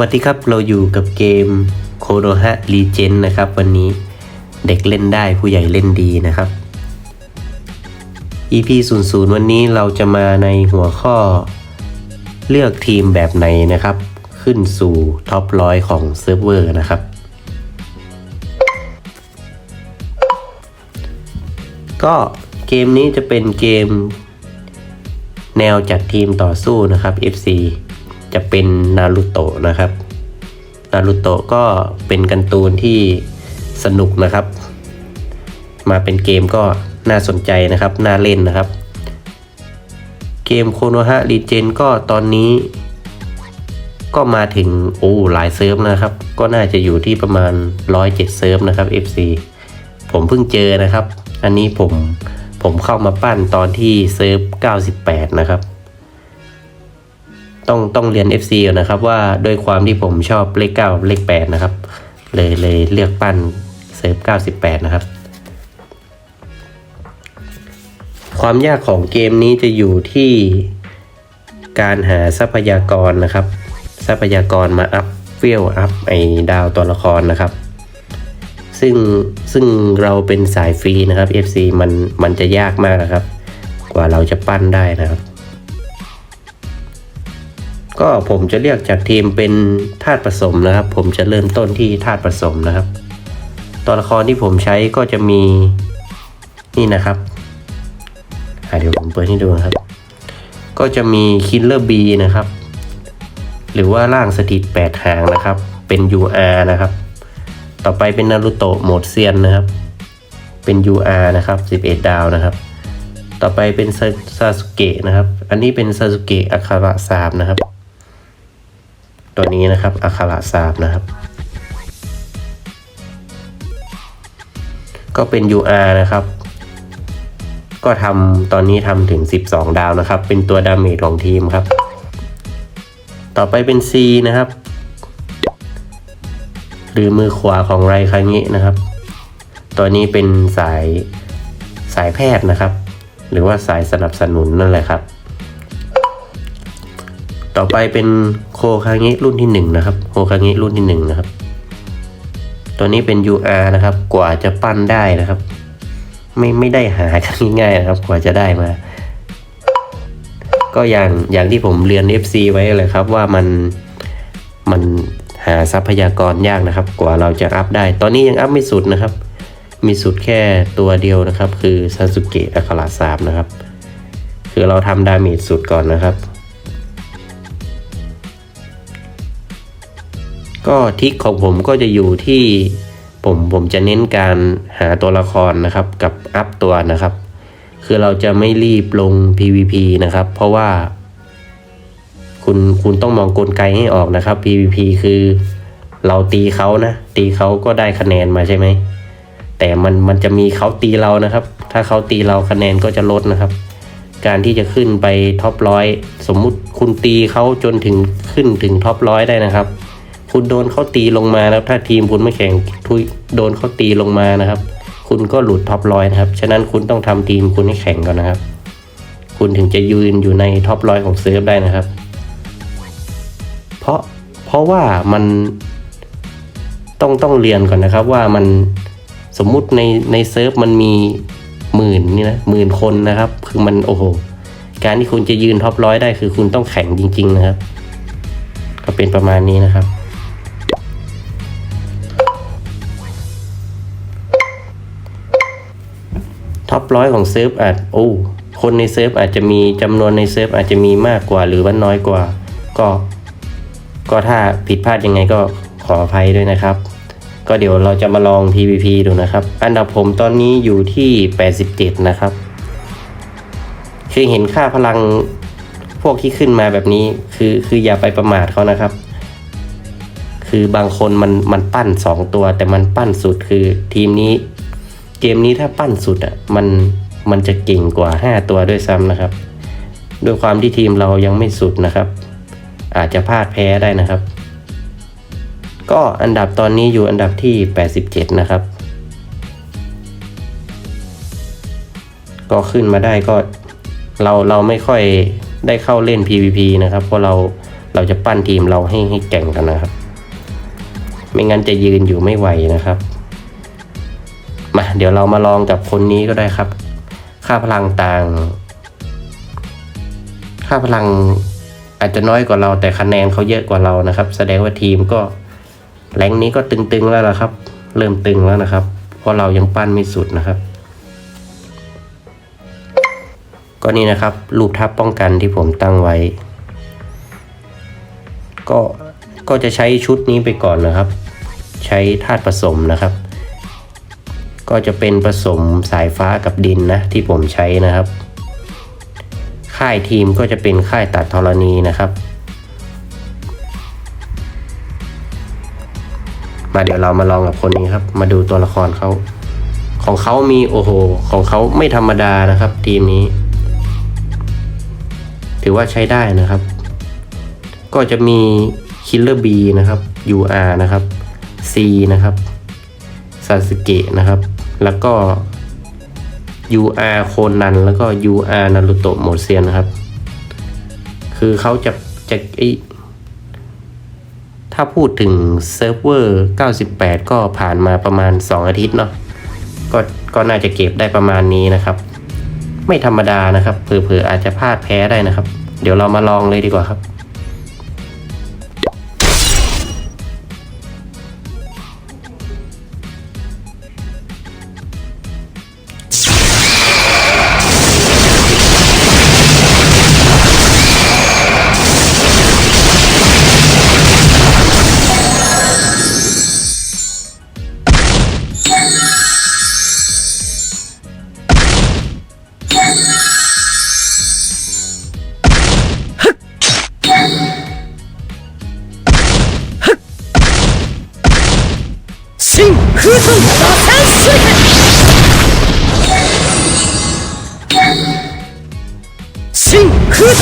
วัสดีครับเราอยู่กับเกมโคโ o ฮะรีเจนนะครับ วันนี้เด็กเล่นได้ผู้ใหญ่เล่นดีนะครับ EP 0 0วันนี้เราจะมาในหัวข้อ เลือกทีมแบบไหนนะครับ ขึ้นสู่ท็อปร้อยของเซิร์ฟเวอร์นะครับ ก็เกมนี้จะเป็นเกม แนวจัดทีมต่อสู้นะครับ FC จะเป็นนารูโตะนะครับ นารูโตะก็เป็นการ์ตูนที่สนุกนะครับ มาเป็นเกมก็น่าสนใจนะครับ น่าเล่นนะครับ เกมโคโนฮะรีเจนก็ตอนนี้ ก็มาถึงโอ้หลายเซิร์ฟนะครับ ก็น่าจะอยู่ที่ประมาณ 107 เซิร์ฟนะครับ FC ผมเพิ่งเจอนะครับ อันนี้ผมผมเข้ามาปั้นตอนที่เซิร์ฟ 98 นะครับ ต้องต้องเรียน FC ก่อนนะครับว่าด้วยความที่ผมชอบเลข9เลข8นะครับ เลยเลยเลือกปั้นเซิร์ฟ98นะครับ ความยากของเกมนี้จะอยู่ที่การหาทรัพยากรนะครับ ทรัพยากรมาอัพเฟี้ยวอัพไอดาวตัวละครนะครับ ซึ่งซึ่งเราเป็นสายฟรีนะครับ FC มันมันจะยากมากนะครับ กว่าเราจะปั้นได้นะครับ ก็ผมจะเรียกจากทีมเป็นธาตุผสมนะครับ ผมจะเริ่มต้นที่ธาตุผสมนะครับ ตัวละครที่ผมใช้ก็จะมีนี่นะครับเดี๋ยวผมเปิดให้ดูนะครับ ก็จะมีคิลเลอร์บีนะครับ หรือว่าร่างสถิตแปดหางนะครับ เป็น UR นะครับ ต่อไปเป็นนารูโตะโหมดเซียนนะครับ เป็น UR นะครับ 11 ดาวนะครับต่อไปเป็นซาซาสุเกะนะครับ อันนี้เป็นซาสุเกะอัคาระสามนะครับ ตัวนี้นะครับอัคาระสามนะครับ ก็เป็น UR นะครับ ก็ทำตอนนี้ทำถึง 12 ดาวนะครับ เป็นตัวดาเมจของทีมครับ ต่อไปเป็น C นะครับ หรือมือขวาของไรคางินะครับ ตัวนี้เป็นสายสายแพทย์นะครับ หรือว่าสายสนับสนุนนั่นแหละครับ ต่อไปเป็นโคคางิรุ่นที่หนึ่งนะครับโคคางิรุ่นที่หนึ่งนะครับ ตัวนี้เป็น UR นะครับ กว่าจะปั้นได้นะครับ ไม่ไม่ได้หากันง่ายๆนะครับ กว่าจะได้มา ก็อย่างอย่างที่ผมเรียน FC ไว้เลยครับ ว่ามันมันหาทรัพยากรยากนะครับ กว่าเราจะอัพได้ ตอนนี้ยังอัพไม่สุดนะครับ มีสุดแค่ตัวเดียวนะครับ คือซาสุเกะอัคาราสามนะครับ คือเราทำดาเมจสุดก่อนนะครับ ก็ทิกของผมก็จะอยู่ที่ผมผมจะเน้นการหาตัวละครนะครับกับอัพตัวนะครับ คือเราจะไม่รีบลง PVP นะครับ เพราะว่า คุณคุณต้องมองกลไกให้ออกนะครับ PVP คือเราตีเขานะ ตีเขาก็ได้คะแนนมาใช่ไหม แต่มันมันจะมีเขาตีเรานะครับ ถ้าเขาตีเราคะแนนก็จะลดนะครับ การที่จะขึ้นไปท็อปร้อยสมมุติคุณตีเขาจนถึงขึ้นถึงท็อปร้อยได้นะครับ คุณโดนเขาตีลงมาแล้วถ้าทีมคุณไม่แข่งทุยโดนเขาตีลงมานะครับ คุณก็หลุดท็อปร้อยนะครับ ฉะนั้นคุณต้องทำทีมคุณให้แข่งก่อนนะครับ คุณถึงจะยืนอยู่ในท็อปร้อยของเซิร์ฟได้นะครับ เพราะเพราะว่ามันต้องต้องเรียนก่อนนะครับว่ามันสมมุติในในเซิร์ฟมันมีหมื่นนี่นะหมื่นคนนะครับ คือมันโอ้โหการที่คุณจะยืนท็อปร้อยได้คือคุณต้องแข่งจริง ๆ นะครับ ก็เป็นประมาณนี้นะครับ ร้อยของเซิร์ฟอาจโอ้คนในเซิร์ฟอาจจะมีจำนวนในเซิร์ฟอาจจะมีมากกว่าหรือว่าน้อยกว่า ก็ ก็ถ้าผิดพลาดยังไงก็ขออภัยด้วยนะครับ ก็เดี๋ยวเราจะมาลอง PVP ดูนะครับ อันดับผมตอนนี้อยู่ที่ 87 นะครับคือเห็นค่าพลังพวกที่ขึ้นมาแบบนี้ คือคืออย่าไปประมาทเขานะครับ คือบางคนมันมันปั้น 2 ตัว แต่มันปั้นสุดคือทีมนี้ เกมนี้ถ้าปั้นสุดอะมันมันจะเก่งกว่า 5 ตัวด้วยซ้ำนะครับ ด้วยความที่ทีมเรายังไม่สุดนะครับ อาจจะพลาดแพ้ได้นะครับ ก็อันดับตอนนี้อยู่อันดับที่ 87 นะครับ ก็ขึ้นมาได้ก็เราเราไม่ค่อยได้เข้าเล่น PVP นะครับ เพราะเราเราจะปั้นทีมเราให้ให้แก่งกันนะครับ ไม่งั้นจะยืนอยู่ไม่ไหวนะครับ มาเดี๋ยวเรามาลองกับคนนี้ก็ได้ครับ ค่าพลังต่าง ค่าพลังอาจจะน้อยกว่าเราแต่คะแนนเขาเยอะกว่าเรานะครับ แสดงว่าทีมก็แรงนี้ก็ตึงๆแล้วล่ะครับ เริ่มตึงแล้วนะครับ เพราะเรายังปั้นไม่สุดนะครับ ก็นี่นะครับรูปทับป้องกันที่ผมตั้งไว้ ก็ก็จะใช้ชุดนี้ไปก่อนนะครับ ใช้ธาตุผสมนะครับ ก็จะเป็นผสมสายฟ้ากับดินนะที่ผมใช้นะครับ ค่ายทีมก็จะเป็นค่ายตัดธรณีนะครับ มาเดี๋ยวเรามาลองกับคนนี้ครับ มาดูตัวละครเขาของเขามีโอ้โห ของเขาไม่ธรรมดานะครับ ทีมนี้ ถือว่าใช้ได้นะครับ ก็จะมี Killer B นะครับ UR นะครับ C นะครับซาสึเกะนะครับ แล้วก็ UR โคนันแล้วก็ UR นารุโตะโมเซียนนะครับ คือเขาจะจะไอถ้าพูดถึงเซิร์ฟเวอร์ 98 ก็ผ่านมาประมาณ 2 อาทิตย์เนาะก็ก็น่าจะเก็บได้ประมาณนี้นะครับ ไม่ธรรมดานะครับเผลอๆอาจจะพลาดแพ้ได้นะครับ เดี๋ยวเรามาลองเลยดีกว่าครับ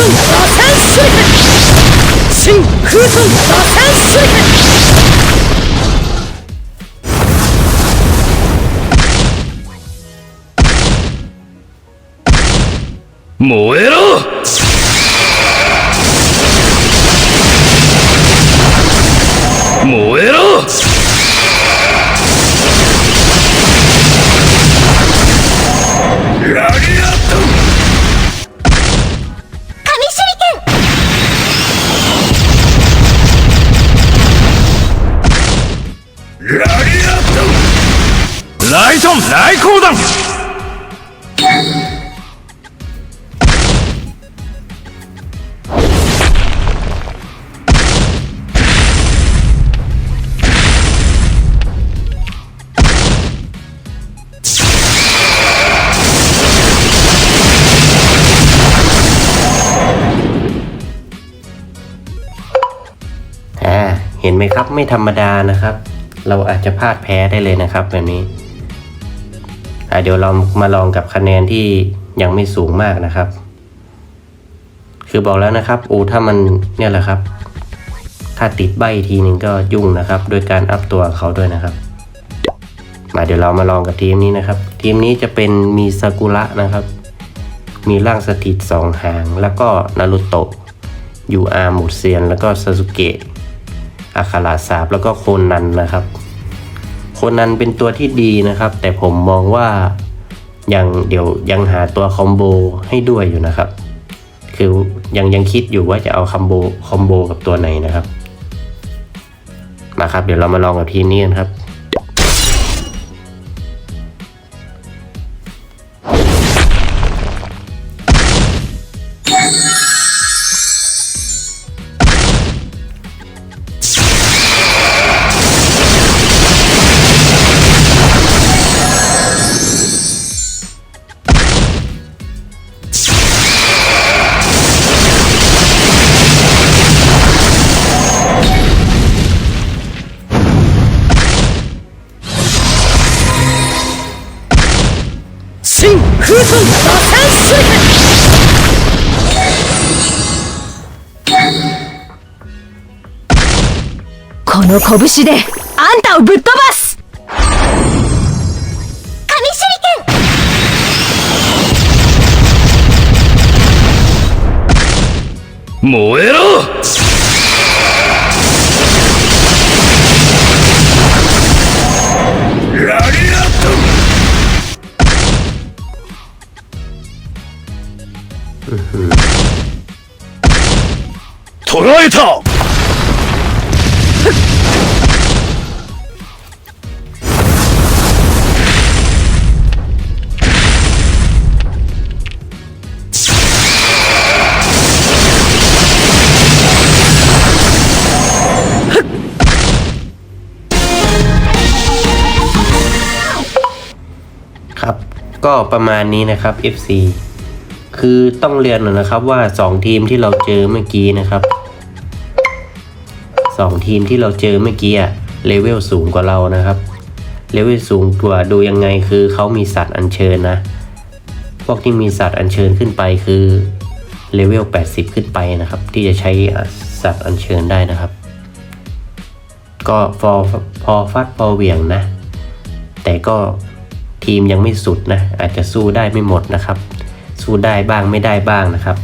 空打線手裏剣新空遁打線手裏剣燃えろ! ไหมครับ ไม่ธรรมดานะครับ เราอาจจะพลาดแพ้ได้เลยนะครับ แบบนี้เดี๋ยวเรามาลองกับคะแนนที่ยังไม่สูงมากนะครับ คือบอกแล้วนะครับโอ้ถ้ามันเนี่ยแหละครับ ถ้าติดใบทีหนึ่งก็ยุ่งนะครับโดยการอัพตัวเขาด้วยนะครับ มาเดี๋ยวเรามาลองกับทีมนี้นะครับ ทีมนี้จะเป็นมีซากุระนะครับ มีร่างสถิตสองหาง แล้วก็นารุโตะยูอาร์หมูเซียน แล้วก็ซาสุเกะ อคาราสาบแล้วก็โคนนันนะครับ โคนนันเป็นตัวที่ดีนะครับ แต่ผมมองว่ายังเดี๋ยวยังหาตัวคอมโบให้ด้วยอยู่นะครับ คือยังยังคิดอยู่ว่าจะเอาคอมโบคอมโบกับตัวไหนนะครับมาครับ เดี๋ยวเรามาลองกับทีนี้กันครับ この拳であんたをぶっ飛ばす。紙手裏剣裏燃え捕らえた「ครับ ก็ประมาณนี้นะครับ FC คือต้องเรียนหน่อยนะครับว่า 2 ทีมที่เราเจอเมื่อกี้นะครับสองทีมที่เราเจอเมื่อกี้อะเลเวลสูงกว่าเรานะครับเลเวลสูงกว่าดูยังไงคือเขามีสัตว์อัญเชิญนะ พวกที่มีสัตว์อัญเชิญขึ้นไปคือเลเวล 80 ขึ้นไปนะครับ ที่จะใช้สัตว์อัญเชิญได้นะครับ ก็พอพอฟัดพอเหวี่ยงนะ แต่ก็ทีมยังไม่สุดนะ อาจจะสู้ได้ไม่หมดนะครับ สู้ได้บ้างไม่ได้บ้างนะครับ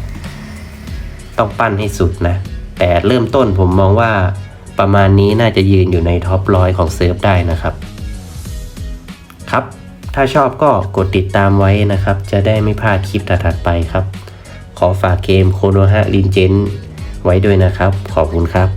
ต้องปั้นให้สุดนะ แต่เริ่มต้นผมมองว่าประมาณนี้น่าจะยืนอยู่ในท็อปร้อยของเซิร์ฟได้นะครับ ครับ ถ้าชอบก็กดติดตามไว้นะครับ จะได้ไม่พลาดคลิปถัดๆไปครับ ขอฝากเกมโคโนฮะลินเจนไว้ด้วยนะครับ ขอบคุณครับ